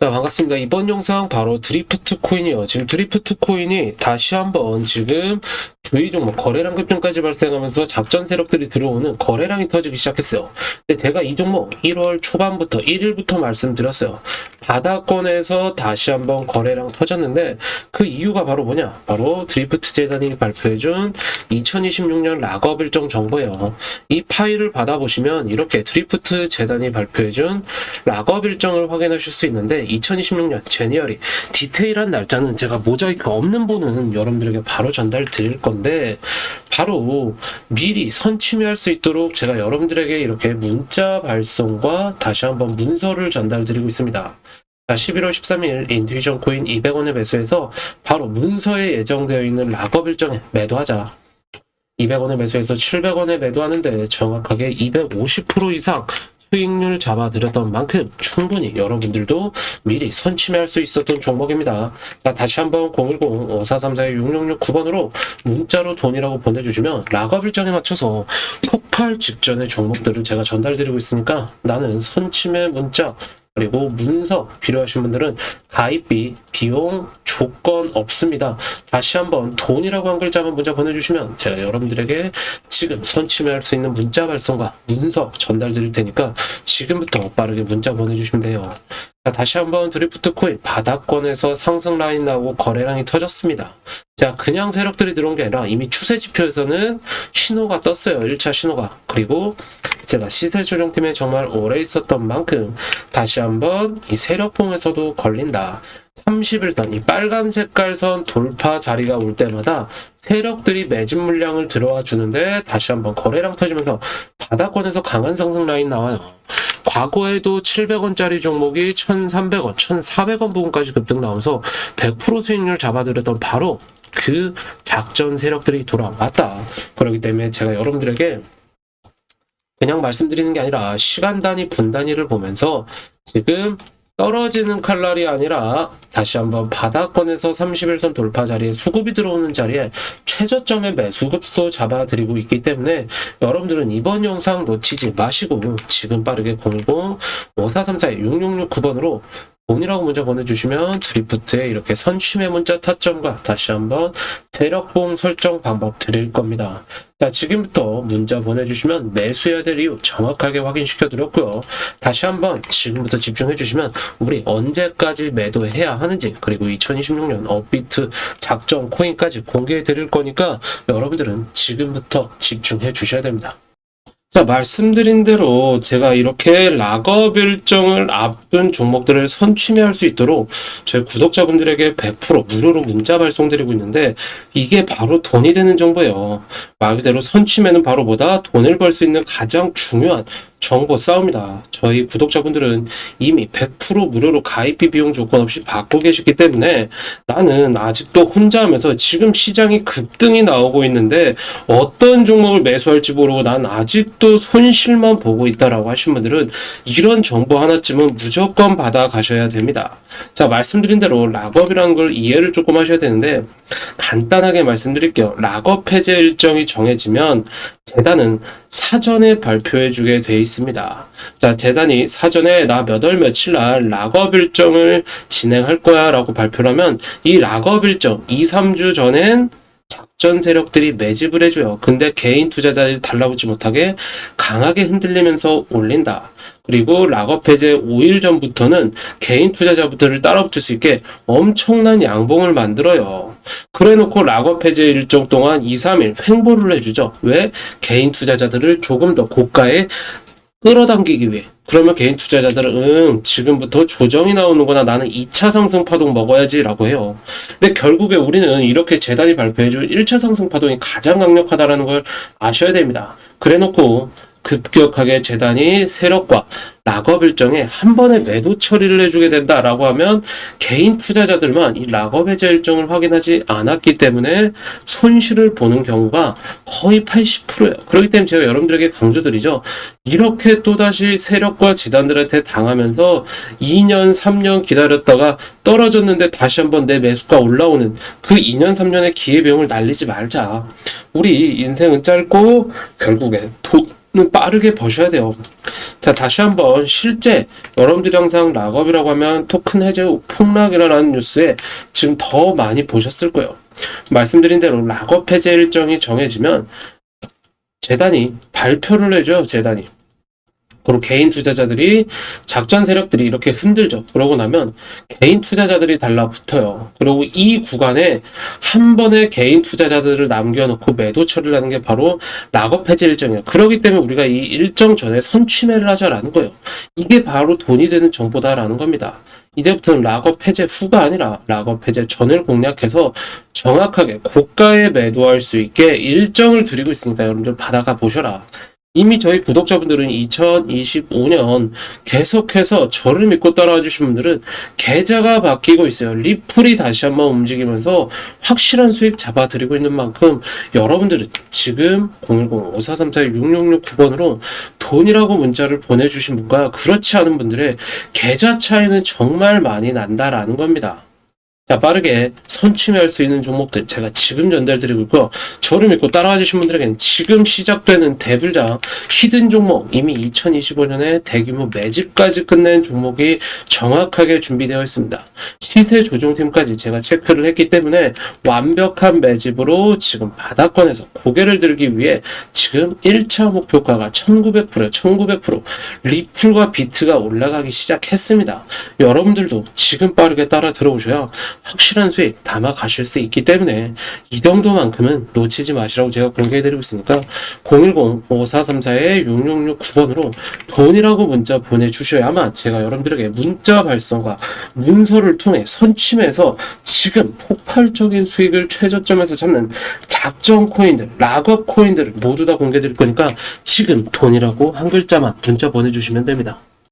자, 반갑습니다. 이번 영상 바로 드리프트 코인이요. 지금 드리프트 코인이 다시 한번 지금 주 의 종목 거래량 급증까지 발생하면서 작전 세력들이 들어오는 거래량이 터지기 시작했어요. 근데 제가 이 종목 1월 초반부터 1일부터 말씀드렸어요. 바닥권에서 다시 한번 거래량 터졌는데 그 이유가 바로 뭐냐? 바로 드리프트 재단이 발표해준 2026년 락업 일정 정보예요. 이 파일을 받아보시면 이렇게 드리프트 재단이 발표해준 락업 일정을 확인하실 수 있는데 2026년 제니어리 디테일한 날짜는 제가 모자이크 없는 분은 여러분들에게 바로 전달 드릴 건데 바로 미리 선침해할 수 있도록 제가 여러분들에게 이렇게 문자 발송과 다시 한번 문서를 전달 드리고 있습니다. 자, 11월 13일 인투이션 코인 200원에 매수해서 바로 문서에 예정되어 있는 락업 일정에 매도하자. 200원에 매수해서 700원에 매도하는데 정확하게 250% 이상 수익률 잡아드렸던 만큼 충분히 여러분들도 미리 선침해할 수 있었던 종목입니다. 자, 다시 한번 010-5434-6669번으로 문자로 돈이라고 보내주시면 락업 일정에 맞춰서 폭발 직전의 종목들을 제가 전달드리고 있으니까 나는 선침의 문자 그리고 문서 필요하신 분들은 가입비, 비용, 조건 없습니다. 다시 한번 돈이라고 한 글자만 문자 보내주시면 제가 여러분들에게 지금 선침해할 수 있는 문자 발송과 문서 전달 드릴 테니까 지금부터 빠르게 문자 보내주시면 돼요. 자, 다시 한번 드리프트 코인 바닥권에서 상승 라인 나오고 거래량이 터졌습니다. 자, 그냥 세력들이 들어온 게 아니라 이미 추세 지표에서는 신호가 떴어요. 1차 신호가. 그리고 제가 시세 조정팀에 정말 오래 있었던 만큼 다시 한번 이 세력봉에서도 걸린다. 31선, 이 빨간 색깔 선 돌파 자리가 올 때마다 세력들이 매집 물량을 들어와 주는데 다시 한번 거래량 터지면서 바닥권에서 강한 상승 라인 나와요. 과거에도 700원짜리 종목이 1,300원, 1,400원 부분까지 급등 나오면서 100% 수익률 잡아드렸던 바로 그 작전 세력들이 돌아왔다. 그렇기 때문에 제가 여러분들에게 그냥 말씀드리는 게 아니라 시간 단위, 분 단위를 보면서 지금 떨어지는 칼날이 아니라 다시 한번 바닥권에서 31선 돌파 자리에 수급이 들어오는 자리에 최저점의 매수급소 잡아드리고 있기 때문에 여러분들은 이번 영상 놓치지 마시고 지금 빠르게 010-5434-6669번으로 돈이라고 문자 보내주시면 드리프트에 이렇게 선취매 문자 타점과 다시 한번 대력봉 설정 방법 드릴 겁니다. 자, 지금부터 문자 보내주시면 매수해야 될 이유 정확하게 확인시켜 드렸고요. 다시 한번 지금부터 집중해 주시면 우리 언제까지 매도해야 하는지 그리고 2026년 업비트 작전 코인까지 공개해 드릴 거니까 여러분들은 지금부터 집중해 주셔야 됩니다. 자, 말씀드린 대로 제가 이렇게 락업 일정을 앞둔 종목들을 선취매할 수 있도록 저희 구독자분들에게 100% 무료로 문자 발송드리고 있는데 이게 바로 돈이 되는 정보예요. 말 그대로 선취매는 바로 보다 돈을 벌 수 있는 가장 중요한 정보 싸움이다. 저희 구독자분들은 이미 100% 무료로 가입비 비용 조건 없이 받고 계시기 때문에 나는 아직도 혼자 하면서 지금 시장이 급등이 나오고 있는데 어떤 종목을 매수할지 모르고 난 아직도 손실만 보고 있다라고 하신 분들은 이런 정보 하나쯤은 무조건 받아 가셔야 됩니다. 자, 말씀드린 대로 락업이라는 걸 이해를 조금 하셔야 되는데 간단하게 말씀드릴게요. 락업 해제 일정이 정해지면 재단은 사전에 발표해 주게 돼 있습니다. 자, 재단이 사전에 나 몇 월 며칠 날 락업 일정을 진행할 거야 라고 발표를 하면 이 락업 일정 2, 3주 전엔 작전 세력들이 매집을 해줘요. 근데 개인 투자자들이 달라붙지 못하게 강하게 흔들리면서 올린다. 그리고 락업 해제 5일 전부터는 개인 투자자들을 따라붙을 수 있게 엄청난 양봉을 만들어요. 그래 놓고 락업 해제 일정 동안 2, 3일 횡보를 해주죠. 왜? 개인 투자자들을 조금 더 고가에 끌어당기기 위해. 그러면 개인 투자자들은 응 지금부터 조정이 나오는구나 나는 2차 상승 파동 먹어야지 라고 해요. 근데 결국에 우리는 이렇게 재단이 발표해줄 1차 상승 파동이 가장 강력하다라는 걸 아셔야 됩니다. 그래 놓고 급격하게 재단이 세력과 락업 일정에 한 번에 매도 처리를 해주게 된다라고 하면 개인 투자자들만 이 락업 해제 일정을 확인하지 않았기 때문에 손실을 보는 경우가 거의 80%예요. 그렇기 때문에 제가 여러분들에게 강조드리죠. 이렇게 또다시 세력 과 재단들한테 당하면서 2년, 3년 기다렸다가 떨어졌는데 다시 한번 내 매수가 올라오는 그 2년, 3년의 기회비용을 날리지 말자. 우리 인생은 짧고 결국에 돈 빠르게 버셔야 돼요. 자, 다시 한번 실제 여러분들이 항상 락업이라고 하면 토큰 해제 후 폭락이라는 뉴스에 지금 더 많이 보셨을 거예요. 말씀드린 대로 락업 해제 일정이 정해지면 재단이 발표를 해줘요, 재단이. 그리고 개인 투자자들이 작전 세력들이 이렇게 흔들죠. 그러고 나면 개인 투자자들이 달라붙어요. 그리고 이 구간에 한 번에 개인 투자자들을 남겨놓고 매도 처리를 하는 게 바로 락업 해제 일정이에요. 그렇기 때문에 우리가 이 일정 전에 선취매를 하자라는 거예요. 이게 바로 돈이 되는 정보다라는 겁니다. 이제부터는 락업 해제 후가 아니라 락업 해제 전을 공략해서 정확하게 고가에 매도할 수 있게 일정을 드리고 있으니까 여러분들 받아가 보셔라. 이미 저희 구독자분들은 2025년 계속해서 저를 믿고 따라와 주신 분들은 계좌가 바뀌고 있어요. 리플이 다시 한번 움직이면서 확실한 수익 잡아드리고 있는 만큼 여러분들은 지금 010-5434-6669번으로 돈이라고 문자를 보내주신 분과 그렇지 않은 분들의 계좌 차이는 정말 많이 난다라는 겁니다. 자, 빠르게 선취할 수 있는 종목들 제가 지금 전달드리고 있고 저를 믿고 따라와 주신 분들에게는 지금 시작되는 대불자 히든 종목 이미 2025년에 대규모 매집까지 끝낸 종목이 정확하게 준비되어 있습니다. 시세 조정팀까지 제가 체크를 했기 때문에 완벽한 매집으로 지금 바닥권에서 고개를 들기 위해 지금 1차 목표가가 1900%, 1900% 리플과 비트가 올라가기 시작했습니다. 여러분들도 지금 빠르게 따라 들어오셔야 확실한 수익 담아 가실 수 있기 때문에 이 정도만큼은 놓치지 마시라고 제가 공개해드리고 있으니까 010-5434-6669번으로 돈이라고 문자 보내주셔야만 제가 여러분들에게 문자 발송과 문서를 통해 선침해서 지금 폭발적인 수익을 최저점에서 잡는 작전 코인들, 락업 코인들을 모두 다 공개드릴 거니까 지금 돈이라고 한 글자만 문자 보내주시면 됩니다.